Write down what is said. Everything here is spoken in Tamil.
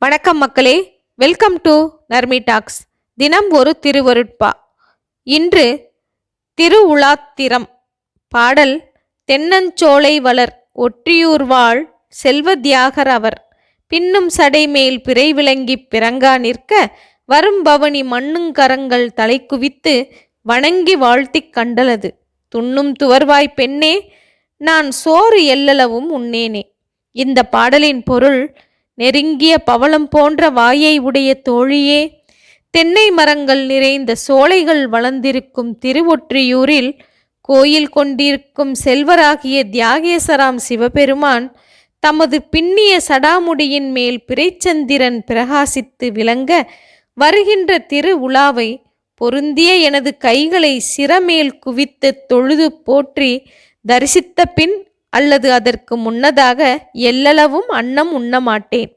வணக்கம் மக்களே. வெல்கம் டு நர்மி டாக்ஸ் தினம் ஒரு திருவருட்பா. இன்று திருவுலாத்திரம் பாடல் தென்னஞ்சோலை வளர் ஒற்றியூர் வாழ் செல்வ தியாகர் அவர். பின்னும் சடைமேல் பிறை விளங்கிப் பிறங்கா நிற்க வரும் பவனி மண்ணுங்கரங்கள் தலை குவித்து வணங்கி வாழ்த்திக் கண்டலது. துண்ணும் துவர்வாய் பெண்ணே நான் சோறு எல்லளவும் உண்ணேனே. இந்த பாடலின் பொருள் நெருங்கிய பவளம் போன்ற வாயை உடைய தோழியே தென்னை மரங்கள் நிறைந்த சோலைகள் வளர்ந்திருக்கும் திருவொற்றியூரில் கோயில் கொண்டிருக்கும் செல்வராகிய தியாகேசராம் சிவபெருமான் தமது பின்னிய சடாமுடியின் மேல் பிறைச்சந்திரன் பிரகாசித்து விளங்க வருகின்ற திரு உலாவை பொருந்திய எனது கைகளை சிறமேல் குவித்து தொழுது போற்றி தரிசித்த பின் அல்லது அதற்கு முன்னதாக எல்லளவும் அன்னம் உண்ண மாட்டேன்.